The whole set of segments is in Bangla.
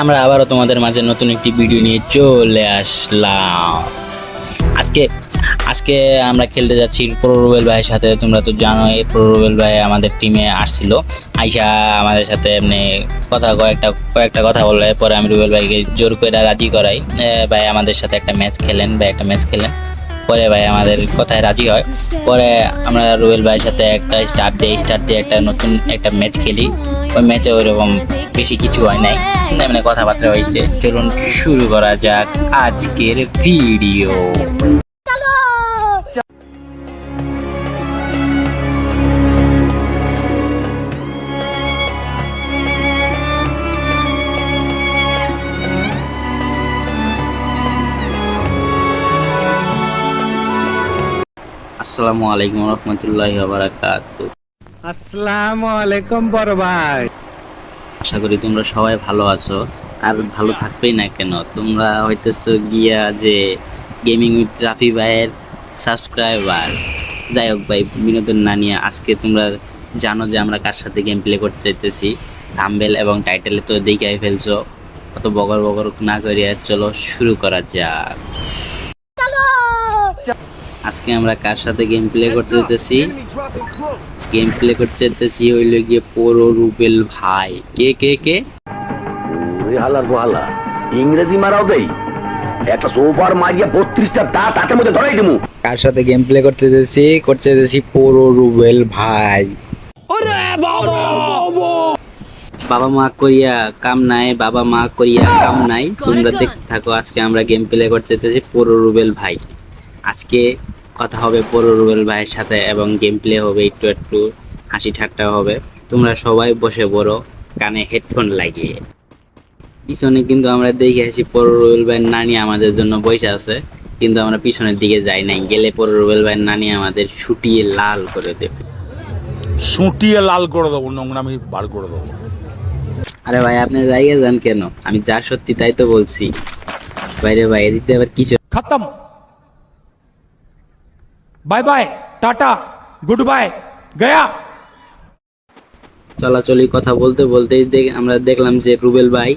আমরা আবারও তোমাদের মাঝে নতুন একটি ভিডিও নিয়ে চলে আসলাম। আজকে আজকে আমরা খেলতে যাচ্ছি প্রো রুবেল ভাইয়ের সাথে, তোমরা তো জানো এই প্রো রুবেল ভাই আমাদের টিমে আসছিল। আইসা আমাদের সাথে এমনি কথা, কয়েকটা কয়েকটা কথা বললে, পরে আমি রুবেল ভাইকে জোর করে রাজি করাই। ভাই আমাদের সাথে একটা ম্যাচ খেলেন বা একটা ম্যাচ খেলেন। পরে ভাই আমাদের কথায় রাজি হয়। পরে আমরা রুয়েল ভাইয়ের সাথে একটা স্টার্ট দিয়ে স্টার্ট দিয়ে একটা নতুন একটা ম্যাচ খেলি। ওই ম্যাচে ওইরকম বেশি কিছু হয় নাই। এমনি কথাবার্তা হয়েছে। চলুন শুরু করা যাক আজকের ভিডিও আসসালামু আলাইকুম রহমতুল্লাহ আসসালামু আলাইকুম বড় ভাই। আশা করি তোমরা সবাই ভালো আছো। আর ভালো থাকবেই না কেন? তোমরা হইতেছো গিয়া যে গেমিং উইথ রাফি ভাইয়ের সাবস্ক্রাইবার যাই হোক ভাই বিনোদন না নিয়ে আজকে তোমরা জানো যে আমরা কার সাথে গেম প্লে করতে চাইতেছি থাম্বেল এবং টাইটেলে তো দেখাই ফেলছো। অত বগর বগর না করিয়া চলো শুরু করা যাক। আজকে আমরা কার সাথে গেম প্লে করতে যেতেছি? গেম প্লে করতে যেতেছি হইল গিয়ে পোরো রুবেল ভাই। কে কে কে? হালার বহালা ইংরেজি মারাও দেই। একটা সোফার মারিয়া বত্রিশটা দাঁত হাতের মধ্যে ধরাই দিমু। কার সাথে গেম প্লে করতে যেতেছি? করতে যেতেছি পোরো রুবেল ভাই। বাবা! মা করিয়া কাম নাই বাবা মা করিয়া কাম নাই। তোমরা দেখতে থাকো আজকে আমরা গেম প্লে করতে যেতেছি পোরো রুবেল ভাই। আজকে কথা হবে পরো রুবেল ভাইয়ের সাথে এবং গেম প্লে হবে একটু একটু হাসি ঠাট্টা হবে। তোমরা সবাই বসে পড়ো কানে হেডফোন লাগিয়ে। পিছনে কিন্তু আমরা দেখে আসি পরো রুবেল ভাইয়ের নানি আমাদের জন্য বসে আছে কিন্তু আমরা পিছনের দিকে যাই নাই। গেলে পরো রুবেল ভাইয়ের নানি আমাদের শুটিয়ে লাল করে দেবে। শুটিয়ে লাল করে দেবো নোংরামি বার করে দেবো। আরে ভাই আপনি জায়গায় যান কেন? আমি যা সত্যি তাই তো বলছি। বাইরে বাইরে দিতে আবার কিছু খতম! Bye bye, tata, good bye, গয়া। চলাচলি কথা বলতে বলতে আমরা দেখলাম যে রুবেল ভাই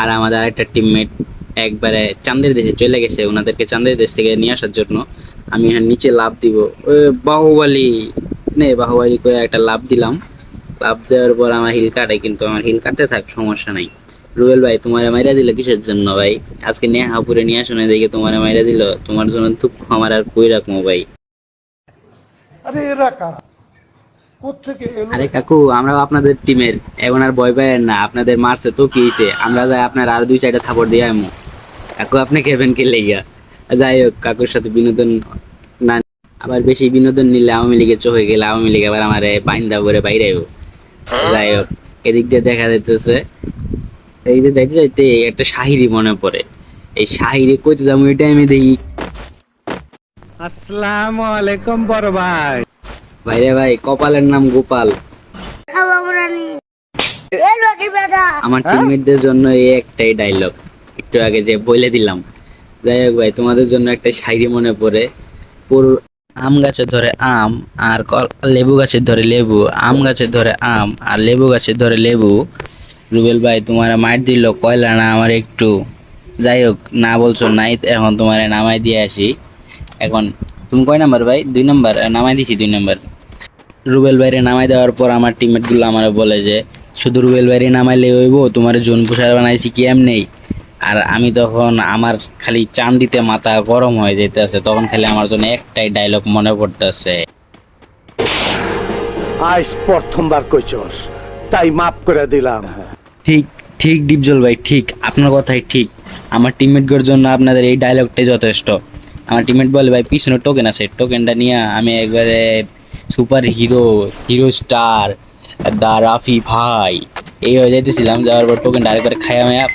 আর আমাদের আরেকটা টিমমেট একবারে চাঁদের দেশে চলে গেছে, ওনাদেরকে চান্দের দেশ থেকে নিয়ে আসার জন্য। আমি হ্যাঁ নিচে লাভ দিব। বাহুবালি। নে, বাহুবালি করে একটা লাভ দিলাম। লাভ দেওয়ার পর আমার হিল কাটে, কিন্তু আমার হিল কাটতে থাক, সমস্যা নাই। রুবেল ভাই, তোমার মাইরা দিল কিসের জন্য ভাই? আজকে নেহা পুরে নিয়ে না দেখে তোমার মাইরা দিল, তোমার জন্য দুঃখ আমার আর কই রাখব ভাই? আরে এরা কারা? কোথেকে এলো? আরে কাকু আপনাদের টিমের। এখন আর ভয় পাই না, আপনাদের মারছে, তো কি হয়েছে আমরা যাই আপনার আর দুই চারটা দিয়ে কাকু, আপনি কে লেগা যাই হোক, কাকুর সাথে বিনোদন না আবার বেশি বিনোদন নিলে আওয়ামী লীগের চোখে গেলে আওয়ামী লীগ আবার আমার বাইন্দা করে বাইরে যাই হোক, এদিক দিয়ে দেখা যাইতেছে। এই যে যাইতে যাইতে একটা শাহিরি মনে পড়ে। এই শাহিরি কইতে যাব এটা আমি দেখি আসসালামু আলাইকুম বড় ভাই। ভাইরে ভাই কপালের নাম গোপাল। আমার টিমমেটদের জন্য এই একটাই ডায়লগ একটু আগে যে বলে দিলাম। যাই হোক ভাই তোমাদের জন্য একটা শায়রি মনে পড়ে। পুরো আম গাছে ধরে আম আর লেবু গাছে ধরে লেবু আম গাছে ধরে আম আর লেবু গাছে ধরে লেবু। রুবেল ভাই তোমার মার দিল কয়লা না আমার একটু। যাই হোক না বলছো নাই এখন তোমার নামাই দিয়ে আসি। এখন তুমি কয় নাম্বার ভাই? দুই নাম্বার নামাই দিছি দুই নাম্বার। রুবেল বাইরে নামাই দেওয়ার পর আমার টিমমেটগুলো আমার বলে যে শুধু রুবেল বাইরে নামাইলে হইব তোমার জোন পোষার বানাইছি কি নেই আর আমি তখন আমার খালি চান দিতে মাথা গরম হয়ে যেতেছে তখন খালি আমার জন্য একটাই ডায়লগ মনে পড়তেছে। আজ প্রথমবার কইছস তাই মাফ করে দিলাম। ঠিক ঠিক ডিপজল ভাই ঠিক আপনার কথাই ঠিক। আমার টিমমেটগুলোর জন্য আপনাদের এই ডায়লগটাই যথেষ্ট। আমার টিমমেট বলে, ভাই, পিছনে টোকেন আছে টোকেনটা নিয়ে আমি একবারে সুপার হিরো হিরো স্টার দা রাফি ভাই। এই হয়ে যাইতেছিলাম, যাওয়ার পর টোকেনটা আরেকবার খাইয়া মায়া,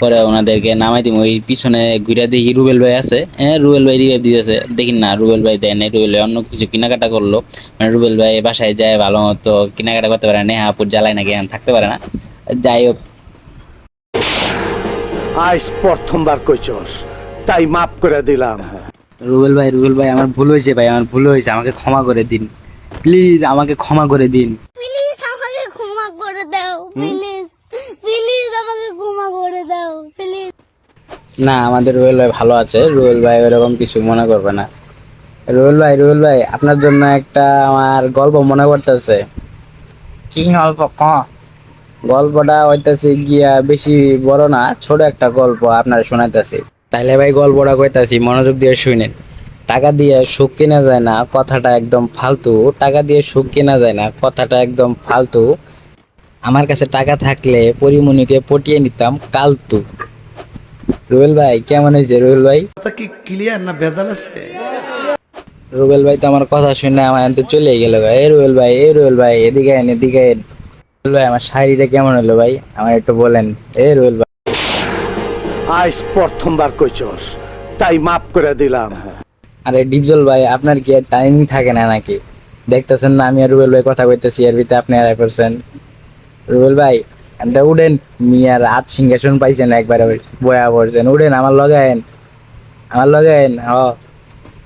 পরে ওনাদেরকে নামাই দিব ওই পিছনে ঘুরে দেখি রুবেল ভাই আছে। হ্যাঁ রুবেল ভাই রিভাইভ দিতেছে। দেখি না, রুবেল ভাই দেয় নাই। রুবেল ভাই অন্য কিছু কেনাকাটা করল। মানে রুবেল ভাই বাসায় যায় ভালো মতো কেনাকাটা করতে পারে না নেহাপুর জ্বালায় না এখন থাকতে পারে না। যাই হোক। আজ প্রথমবার কইছস, তাই মাফ করে দিলাম। রুবেল ভাই রুবেল ভাই আমার ভুল হয়েছে ভাই আমার ভুল হয়েছে আমাকে ক্ষমা করে দিন। প্লিজ আমাকে ক্ষমা করে দিন। প্লিজ আমাকে ক্ষমা করে দাও প্লিজ। প্লিজ আমাকে ক্ষমা করে দাও প্লিজ। না আমাদের রুয়েল ভাই ভালো আছে রুয়েল ভাই ওরকম কিছু মনে করবে না। রুয়েল ভাই রুয়েল ভাই আপনার জন্য একটা আমার গল্প মনে পড়তেছে। কি গল্প? ক? গল্পটা হইতেছে গিয়া বেশি বড় না ছোট একটা গল্প আপনারা শোনাইতেছি। তাইলে ভাই গল্পটা কইতাছি মনোযোগ দিয়ে শুনেন। টাকা দিয়ে সুখ কেনা যায় না কথাটা একদম ফালতু। টাকা দিয়ে সুখ কেনা যায় না কথাটা একদম ফালতু। আমার কাছে টাকা থাকলে পরিমণিকে পটিয়ে নিতাম কালতু। রুবেল ভাই কেমন হয়েছে রুবেল ভাই? কি ক্লিয়ার না ভেজাল আছে? রুবেল ভাই তো আমার কথা শুনে আমার এনতে চলে গেল ভাই। এ রুবেল ভাই এ রুবেল ভাই এদিকে আইন এদিকে আইন। রুবেল ভাই আমার শাড়িটা কেমন হলো ভাই? আমার একটু বলেন। এ রুবেল ভাই আজ প্রথমবার কইছস তাই মাফ করে দিলাম। আরে ডিপজল ভাই আপনার কি আর টাইমিং থাকে না নাকি? দেখতেছেন না আমি আর রুবেল ভাই কথা কইতেছি এর ভিতরে আপনি আর করছেন। রুবেল ভাই এনতে উঠেন মিয়ার হাত সিংহাসন পাইছেন একবারে বয়া পড়ছেন। উঠেন আমার লগে আইন আমার লগে আইন হ।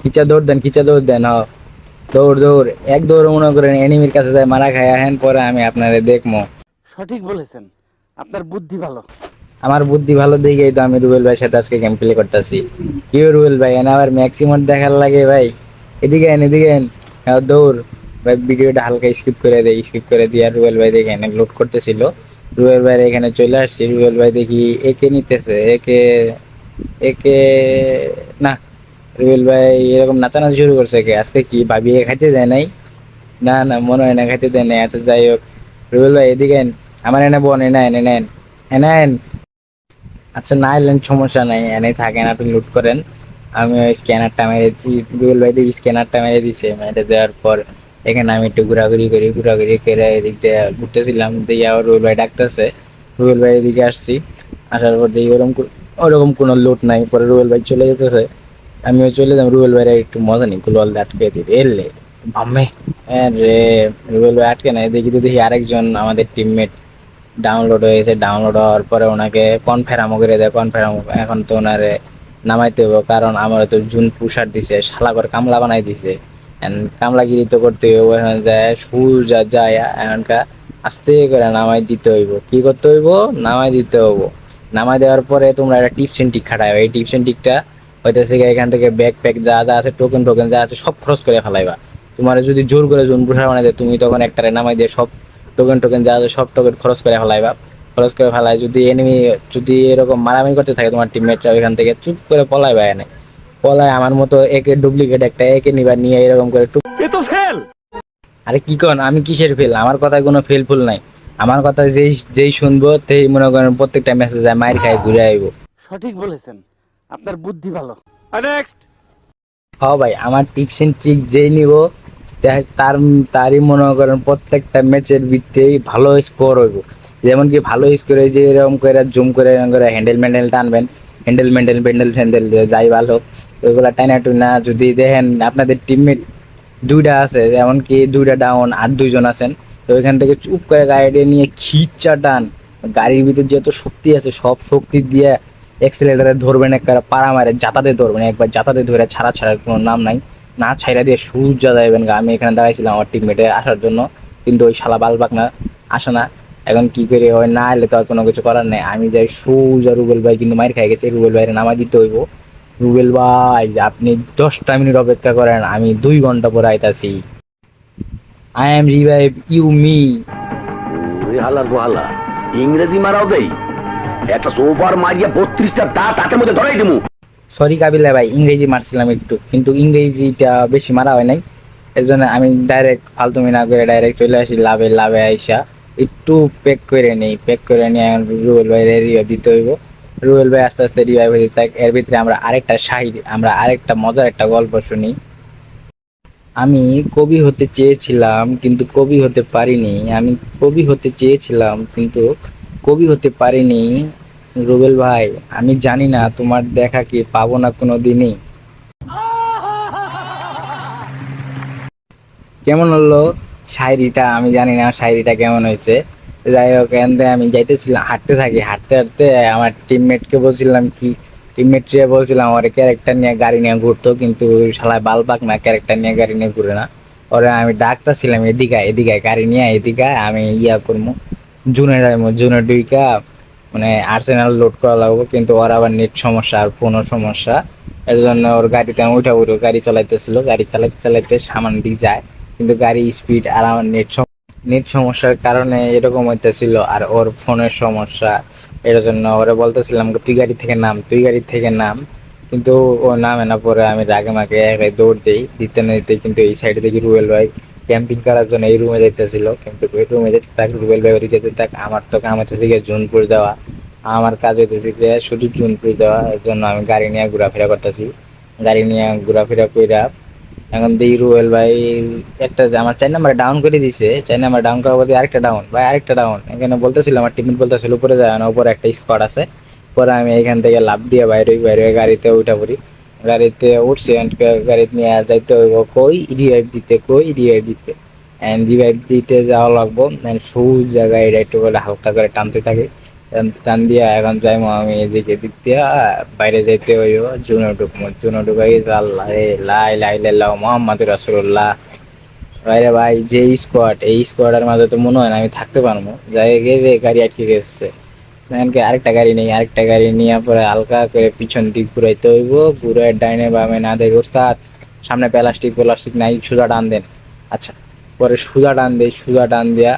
খিচা দৌড় দেন খিচা দৌড় দেন হ। দৌড় দৌড়। এক দৌড় মনে করেন এনিমির কাছে যায় মারা খায় আহেন পরে আমি আপনারে দেখমো। সঠিক বলেছেন। আপনার বুদ্ধি ভালো। আমার বুদ্ধি ভালো দিকেই তো আমি রুবেল ভাইয়ের সাথে আজকে গেম প্লে করতেছি। কি রুবেল ভাই? এনে আবার ম্যাক্সিমাম দেখার লাগে ভাই। এদিকে এন এদিকে এন হ্যাঁ, দৌড়। ভাই ভিডিওটা হালকা স্কিপ করে দেয় স্কিপ করে দিয়ে আর রুবেল ভাই দেখে এনে লোড করতেছিল। রুবেল ভাই এখানে চলে আসছি রুবেল ভাই দেখি একে নিতেছে একে একে না। রুবেল ভাই এরকম নাচানাচি শুরু করছে কে আজকে কি ভাবিয়ে খাইতে দেয় নাই? না না মনে হয় না খাইতে দেয় নাই। আচ্ছা যাই হোক। রুবেল ভাই এদিকে আমার এনে বোন এনে এনে নেন এন আচ্ছা না এলেন সমস্যা নাই, এনে থাকেন, আপনি লুট করেন। আমি ওই স্ক্যানারটা মেরে গুগল ভাই দিয়ে স্ক্যানারটা মেরে দিছে, মেরে দেওয়ার পর এখানে আমি একটু ঘোরাঘুরি করি, ঘোরাঘুরি করে এদিক দিয়ে ঘুরতেছিলাম দিয়ে আবার রুবেল ভাই ডাকতেছে। রুবেল ভাই এদিকে আসছি, আসার পর দেখি ওরকম ওরকম কোনো লুট নাই, পরে রুবেল ভাই চলে যেতেছে। আমিও চলে যাম রুবেল ভাইয়ের একটু মজা নেই দিয়ে আটকে দিই। এলে বাম্মে হ্যাঁ রে রুবেল ভাই আটকে নাই, দেখি তো দেখি আরেকজন আমাদের টিমমেট ডাউনলোড হয়েছে ডাউনলোড হওয়ার পরে ওনাকে কনফার্মও করে দেয় কনফার্ম এখন তো ওনারে নামাইতে হবে কারণ আমার তো জুন পুষার দিছে শালা করে কামলা বানাই দিছে। কামলাগিরি তো করতে হইব, এখন যায়, সুজা যায় এখনকার আস্তে করে নামাই দিতে হইব। কি করতে হইব? নামাই দিতে হইব। নামাই দেওয়ার পরে তোমরা একটা টিপস এন্ড টিক খাটাই এই টিপস এন্ড টিকটা হইতেছে এখান থেকে ব্যাগ প্যাক যা যা আছে টোকেন টোকেন যা আছে, সব খরচ করে ফেলাইবা। তোমার যদি জোর করে জুন পুষার বানাই দেয়, তুমি তখন একটারে নামাই দিয়ে সব টোকেন টোকেন যা সব টোকেন খরচ করে ফেলাইবা। খরচ করে ফেলাই যদি এনিমি যদি এরকম মারামারি করতে থাকে তোমার টিমমেটরা ওইখান থেকে চুপ করে পলাইবা এনে। পলায় আমার মতো একে ডুপ্লিকেট একটা একে নিবা নিয়ে এরকম করে টুপ এ তো ফেল আরে কি কন আমি কিসের ফেল আমার কথায় কোনো ফেল ফুল নাই। আমার কথা যেই যেই শুনব তেই মনে করেন প্রত্যেকটা মেসেজ যায় মায়ের খায় ঘুরে আইবো। সঠিক বলেছেন। আপনার বুদ্ধি ভালো। নেক্সট হ ভাই আমার টিপস এন্ড ট্রিক যেই নিব তার, তারই মনে করেন প্রত্যেকটা ম্যাচের ভিত্তেই ভালো স্কোর হইব। যেমন কি ভালো স্কোরে যে এরকম করে জুম করে করে হ্যান্ডেল ম্যান্ডেল টানবেন হ্যান্ডেল ম্যান্ডেল ব্যান্ডেল ফ্যান্ডেল যাই ভালো ওইগুলা টাইনা টুনা যদি দেখেন আপনাদের টিমমেট দুইটা আছে, যেমন কি দুইটা ডাউন আর দুইজন আছেন, তো ওইখান থেকে চুপ করে গাড়ি নিয়ে খিচ্চা টান। গাড়ির ভিতর যত শক্তি আছে, সব শক্তি দিয়ে এক্সেলেটারে ধরবেন, একবার পাড়া মারে যাতাতে ধরবেন, একবার যাতাতে ধরে ছাড়া ছাড়ার কোনো নাম নাই। না ছাইরা দিয়ে সূর্যা যাবেন গা। আমি এখানে দাঁড়াইছিলাম আমার টিমমেটে আসার জন্য। কিন্তু ওই শালা বালবাক না, আসে না। এখন কি করে, হয় না এলে তো আর কোনো কিছু করার নেই। আমি যাই সোজা রুবেল ভাই কিন্তু মায়ের খাই গেছে। রুবেল ভাইয়ের নামা দিতে হইব। রুবেল ভাই, আপনি দশটা মিনিট অপেক্ষা করেন। আমি দুই ঘণ্টা পরে আইতাছি। I am revive you me হালার গোহালা, ইংরেজি মারাও দেই। একটা সোফার মারিয়া বত্রিশটা দাঁত তাতে মধ্যে ধরাই দিমু। সরি কাবিলা ভাই, ইংরেজি মারছিলাম একটু, কিন্তু ইংরেজিটা বেশি মারা হয় নাই। এর জন্য আমি ডাইরেক্ট ফালতুমি না করে ডাইরেক্ট চলে আসি, লাভে লাভে আইসা। একটু প্যাক করে নেই প্যাক করে নিয়ে এখন রুবেল ভাই রিভাইভ দিতে হইব। রুয়েল ভাই আস্তে আস্তে রিভাইভ হয়ে থাক এর ভিতরে আমরা আরেকটা শাহির, আমরা আরেকটা মজার একটা গল্প শুনি। আমি কবি হতে চেয়েছিলাম, কিন্তু কবি হতে পারিনি। আমি কবি হতে চেয়েছিলাম, কিন্তু কবি হতে পারিনি। রুবেল ভাই আমি জানি না তোমার দেখা কি পাবো না কোনো দিনই কেমন হলো শায়রিটা? আমি জানি না শায়রিটা কেমন হয়েছে। যাই হোক থেকে আমি যাইতেছিলাম হাঁটতে থাকি। হাঁটতে হাঁটতে আমার টিমমেটকে বলছিলাম কি টিমমেটকে বলছিলাম ওর ক্যারেক্টার নিয়ে গাড়ি নিয়ে ঘুরতো কিন্তু শালায় বালবাক না ক্যারেক্টার নিয়ে গাড়ি নিয়ে ঘুরে না। ওরে আমি ডাকতেছিলাম এদিকে আয়, এদিকে গাড়ি নিয়ে আয়, এদিকে আমি ইয়া করব জুনের জুনের দুইকা মানে আর্সেনাল লোড করা লাগবে, কিন্তু ওর আবার নেট সমস্যা আর ফোনও সমস্যা। এর জন্য ওর গাড়িতে আমি উঠা উঠে গাড়ি চালাইতেছিল। গাড়ি চালাইতে চালাইতে সামান দিক যায়, কিন্তু গাড়ি স্পিড আর আমার নেট নেট সমস্যার কারণে এরকম হইতেছিল আর ওর ফোনের সমস্যা। এর জন্য ওরা বলতেছিলাম, তুই গাড়ি থেকে নাম, তুই গাড়ি থেকে নাম। কিন্তু ও নামে না পরে আমি রাগে মাকে দৌড় দিই, দিতে না দিতে কিন্তু এই সাইডে দেখি রুয়েল ভাই ক্যাম্পিং করার জন্য এই রুমে যাইতেছিল। কিন্তু ওই রুমে যেতে থাক রুবেল ভাই যেতে থাক, আমার তো কাম হচ্ছে গিয়ে জুনপুর দেওয়া আমার কাজ হইতেছে গিয়ে শুধু জুনপুর দেওয়া এর জন্য আমি গাড়ি নিয়ে ঘোরাফেরা করতেছি। গাড়ি নিয়ে ঘোরাফেরা কইরা এখন দেখি রুবেল ভাই একটা আমার চার নাম্বার ডাউন করে দিছে। চার নাম্বার ডাউন করার পরে আরেকটা ডাউন ভাই আরেকটা ডাউন এখানে বলতেছিল, আমার টিমিট বলতেছিল, উপরে যায় না, উপরে একটা স্কোয়াড আছে। পরে আমি এখান থেকে লাভ দিয়ে বাইরে বাইরে গাড়িতে উঠা পড়ি। গাড়িতে উঠছি গাড়িতে নিয়ে যাইতে হইব কই? রিভাইভ দিতে কই? রিভাইভ দিতে অ্যান্ড রিভাইভ দিতে যাওয়া লাগবো। অ্যান্ড সোজা গাড়িটা একটু করে হালকা করে টানতে থাকে। টান- দিয়া এখন যাইমো আমি এদিকে দিক বাইরে যাইতে হইব। জুনো ঢুকবো জুনো ঢুকাই আল্লাহ রে লাই লাই লাল্লাহ মোহাম্মদ রাসুল্লাহ বাইরে ভাই, যে স্কোয়াড এই স্কোয়াডের মাঝে তো মনে হয় না আমি থাকতে পারব। যাই গিয়ে গাড়ি আটকে গেছে। এমনকি আরেকটা গাড়ি নেই, আরেকটা গাড়ি নিয়ে পরে হালকা করে পিছন দিক ঘুরাইতে হইব, ঘুরে ডাইনে বামে না দেখে ওস্তাদ, সামনে প্লাস্টিক প্লাস্টিক নাই, সুজা টান দেন। আচ্ছা পরে সুজা টান দেই, সুজা টান দিয়া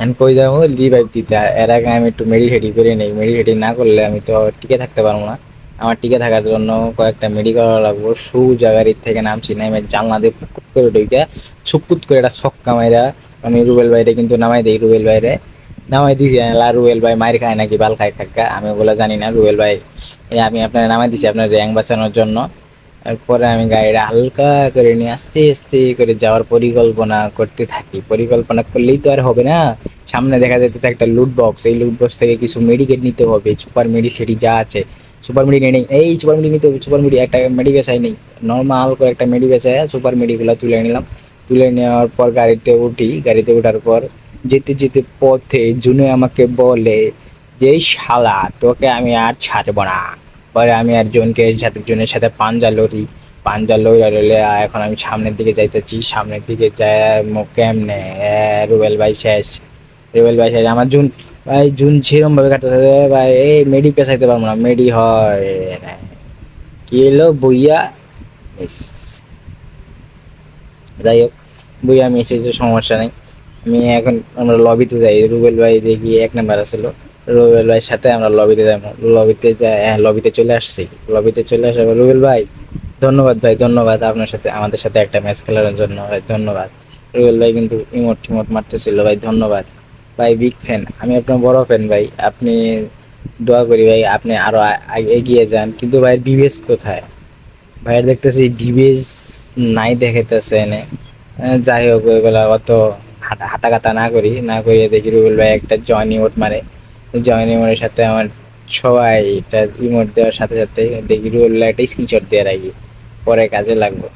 এখন কই যাব? রিভাইভ দিতে। এর আগে আমি একটু মেডিটেটি করে নেই মেডিটেটি না করলে আমি তো টিকে থাকতে পারব না। আমার টিকে থাকার জন্য কয়েকটা মেডি করা লাগবো। সুজা গাড়ির থেকে নামছি, নামে জানলা দিয়ে পুকুট করে ঢুকে ছুকুত করে একটা ছক্কা মাইরা আমি রুবেল বাইরে কিন্তু নামাই দিই, রুবেল বাইরে নামাই দিছি আল্লাহ রুবেল ভাই মায়ের খায় নাকি, বাল খায় খাক্কা আমি ওগুলো জানি না, রুয়েল ভাই আমি আপনার নামাই দিছি আপনার র্যাঙ্ক বাঁচানোর জন্য। এরপরে আমি গাড়িটা হালকা করে নিয়ে আস্তে আস্তে করে যাওয়ার পরিকল্পনা করতে থাকি। পরিকল্পনা করলেই তো আর হবে না। সামনে দেখা যেতেছে একটা লুট বক্স এই লুট বক্স থেকে কিছু মেডিকেট নিতে হবে সুপার মেডি টেডি যা আছে। সুপার মেডি নেই, এই সুপার মেডি নিতে হবে সুপার মেডি একটা মেডি বেচাই নেই। নর্মাল করে একটা মেডি বেচায় সুপার মেডিগুলো তুলে নিলাম। তুলে নেওয়ার পর গাড়িতে উঠি, গাড়িতে ওঠার পর যেতে যেতে পথে জুনে আমাকে বলে যে শালা, তোকে আমি আর ছাড়বো না। পরে আমি আর জনকে সাথে, জনের সাথে পাঞ্জা লড়ি। পাঞ্জা লইয়া লইলে এখন আমি সামনের দিকে যাইতেছি। সামনের দিকে যায় কেমনে? রুবেল ভাই শেষ। রুবেল ভাই শেষ। আমার জুন, ভাই, জুন সেরকম ভাবে কাটতে ভাই এই মেডি পেছাইতে পারব না। মেডি হয়। কি এলো বইয়া যাই হোক, বইয়া মিস হয়েছে, সমস্যা নেই। আমি এখন আমরা লবিতে যাই। রুবেল ভাই দেখি এক নাম্বার আসছিল রুবেল ভাইয়ের সাথে আমরা লবিতে যাই। লবিতে যাই হ্যাঁ লবিতে চলে আসছি। লবিতে চলে আসার রুবেল ভাই, ধন্যবাদ ভাই, ধন্যবাদ আপনার সাথে, আমাদের সাথে একটা ম্যাচ খেলার জন্য ভাই, ধন্যবাদ। রুবেল ভাই কিন্তু ইমোট টিমোট মারতেছিল ভাই, ধন্যবাদ। ভাই বিগ ফ্যান আমি আপনার বড় ফ্যান ভাই, আপনি দোয়া করি ভাই, আপনি আরও এগিয়ে যান। কিন্তু ভাই বিবেস কোথায়? ভাইয়ের দেখতেছি বিবেস নাই দেখাইতেছে এনে। যাই হোক, ওইগুলা অত হাঁটা কাতা না করি, না করিয়ে দেখি রুবেল ভাই একটা জয়েন ইমোট মারে। জয়েন ইমোটের সাথে আমার সবাই এটা ইমোট দেওয়ার সাথে সাথে দেখি রুবেল ভাই একটা স্ক্রিনশট দিয়ে রাখি, পরে কাজে লাগবে।